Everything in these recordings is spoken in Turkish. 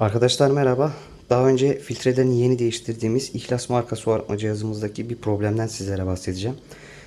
Arkadaşlar merhaba. Daha önce filtrelerini yeni değiştirdiğimiz İhlas marka su arıtma cihazımızdaki bir problemden sizlere bahsedeceğim.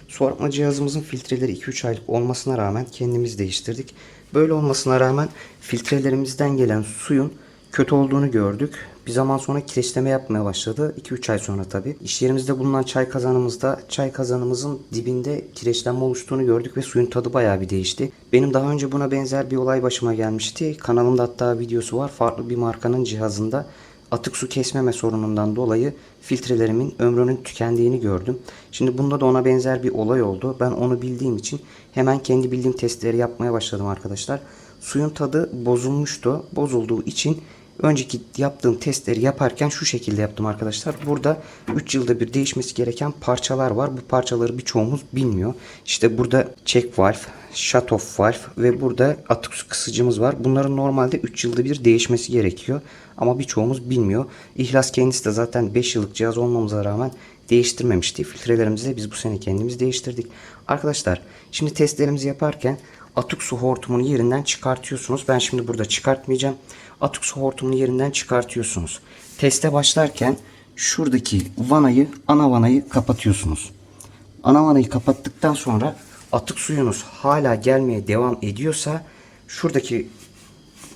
Su arıtma cihazımızın filtreleri 2-3 aylık olmasına rağmen kendimiz değiştirdik. Böyle olmasına rağmen filtrelerimizden gelen suyun kötü olduğunu gördük. Bir zaman sonra kireçleme yapmaya başladı. 2-3 ay sonra tabi. İş yerimizde bulunan çay kazanımızda çay kazanımızın dibinde kireçlenme oluştuğunu gördük ve suyun tadı bayağı bir değişti. Benim daha önce buna benzer bir olay başıma gelmişti. Kanalımda hatta videosu var. Farklı bir markanın cihazında atık su kesmeme sorunundan dolayı filtrelerimin ömrünün tükendiğini gördüm. Şimdi bunda da ona benzer bir olay oldu. Ben onu bildiğim için hemen kendi bildiğim testleri yapmaya başladım arkadaşlar. Suyun tadı bozulmuştu. Bozulduğu için önceki yaptığım testleri yaparken şu şekilde yaptım arkadaşlar. Burada 3 yılda bir değişmesi gereken parçalar var. Bu parçaları birçoğumuz bilmiyor. İşte burada check valve, shut off valve ve burada atık su kısıcımız var. Bunların normalde 3 yılda bir değişmesi gerekiyor. Ama birçoğumuz bilmiyor. İhlas kendisi de zaten 5 yıllık cihaz olmamıza rağmen değiştirmemişti. Filtrelerimizi de biz bu sene kendimiz değiştirdik. Arkadaşlar şimdi testlerimizi yaparken atık su hortumunu yerinden çıkartıyorsunuz. Ben şimdi burada çıkartmayacağım. Atık su hortumunu yerinden çıkartıyorsunuz. Teste başlarken şuradaki vanayı, ana vanayı kapatıyorsunuz. Ana vanayı kapattıktan sonra atık suyunuz hala gelmeye devam ediyorsa şuradaki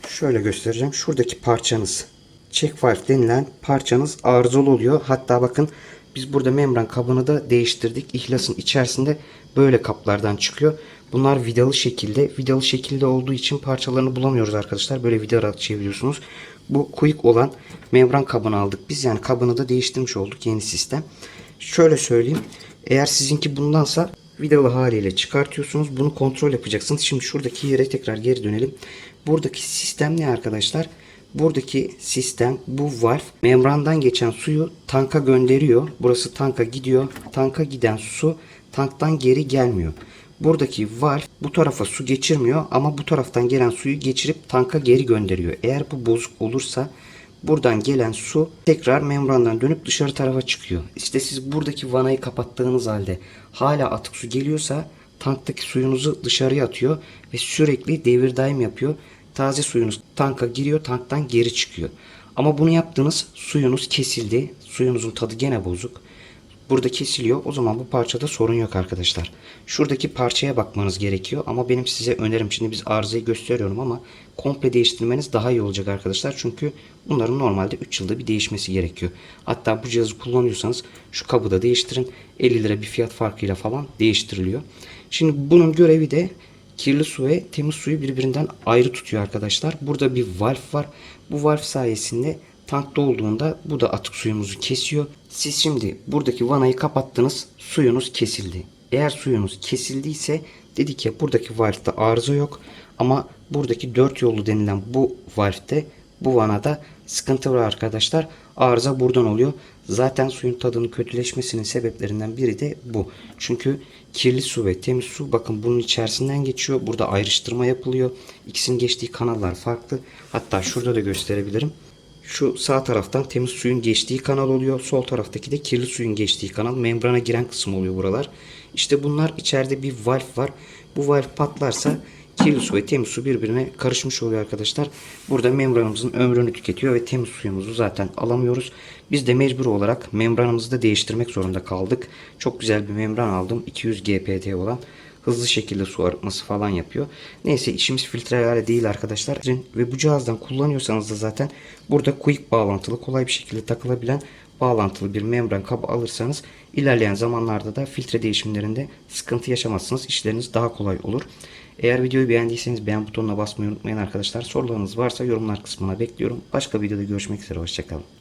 şöyle göstereceğim. Şuradaki parçanız check valve denilen parçanız arızalı oluyor. Hatta bakın biz burada membran kabını da değiştirdik. İhlasın içerisinde böyle kaplardan çıkıyor. Bunlar vidalı şekilde. Vidalı şekilde olduğu için parçalarını bulamıyoruz arkadaşlar. Böyle vidalı çeviriyorsunuz. Bu quick olan membran kabını aldık. Biz yani kabını da değiştirmiş olduk yeni sistem. Şöyle söyleyeyim. Eğer sizinki bundansa vidalı haliyle çıkartıyorsunuz. Bunu kontrol yapacaksınız. Şimdi şuradaki yere tekrar geri dönelim. Buradaki sistem ne arkadaşlar? Buradaki sistem bu valve membrandan geçen suyu tanka gönderiyor. Burası tanka gidiyor. Tanka giden su tanktan geri gelmiyor. Buradaki valve bu tarafa su geçirmiyor ama bu taraftan gelen suyu geçirip tanka geri gönderiyor. Eğer bu bozuk olursa buradan gelen su tekrar membrandan dönüp dışarı tarafa çıkıyor. İşte siz buradaki vanayı kapattığınız halde hala atık su geliyorsa tanktaki suyunuzu dışarıya atıyor ve sürekli devir daim yapıyor. Taze suyunuz tanka giriyor, tanktan geri çıkıyor. Ama bunu yaptığınız suyunuz kesildi. Suyunuzun tadı gene bozuk. Burada kesiliyor. O zaman bu parçada sorun yok arkadaşlar. Şuradaki parçaya bakmanız gerekiyor. Ama benim size önerim şimdi biz arızayı gösteriyorum ama komple değiştirmeniz daha iyi olacak arkadaşlar. Çünkü bunların normalde 3 yılda bir değişmesi gerekiyor. Hatta bu cihazı kullanıyorsanız şu kabı da değiştirin. 50 lira bir fiyat farkıyla falan değiştiriliyor. Şimdi bunun görevi de kirli su ve temiz suyu birbirinden ayrı tutuyor arkadaşlar. Burada bir valve var. Bu valve sayesinde tankta olduğunda bu da atık suyumuzu kesiyor. Siz şimdi buradaki vanayı kapattınız. Suyunuz kesildi. Eğer suyunuz kesildiyse dedik ya buradaki valve'de arıza yok. Ama buradaki dört yollu denilen bu valve'de bu vanada sıkıntı var arkadaşlar. Arıza buradan oluyor. Zaten suyun tadının kötüleşmesinin sebeplerinden biri de bu. Çünkü kirli su ve temiz su bakın bunun içerisinden geçiyor. Burada ayrıştırma yapılıyor. İkisinin geçtiği kanallar farklı. Hatta şurada da gösterebilirim. Şu sağ taraftan temiz suyun geçtiği kanal oluyor. Sol taraftaki de kirli suyun geçtiği kanal. Membrana giren kısım oluyor buralar. İşte bunlar içeride bir valve var. Bu valve patlarsa kirli su ve temiz su birbirine karışmış oluyor arkadaşlar. Burada membranımızın ömrünü tüketiyor ve temiz suyumuzu zaten alamıyoruz. Biz de mecbur olarak membranımızı da değiştirmek zorunda kaldık. Çok güzel bir membran aldım. 200 GPD olan hızlı şekilde su arıtması falan yapıyor. Neyse işimiz filtrelerle değil arkadaşlar. Ve bu cihazdan kullanıyorsanız da zaten burada quick bağlantılı kolay bir şekilde takılabilen bağlantılı bir membran kabı alırsanız ilerleyen zamanlarda da filtre değişimlerinde sıkıntı yaşamazsınız. İşleriniz daha kolay olur. Eğer videoyu beğendiyseniz beğen butonuna basmayı unutmayın arkadaşlar. Sorularınız varsa yorumlar kısmına bekliyorum. Başka videoda görüşmek üzere. Hoşçakalın.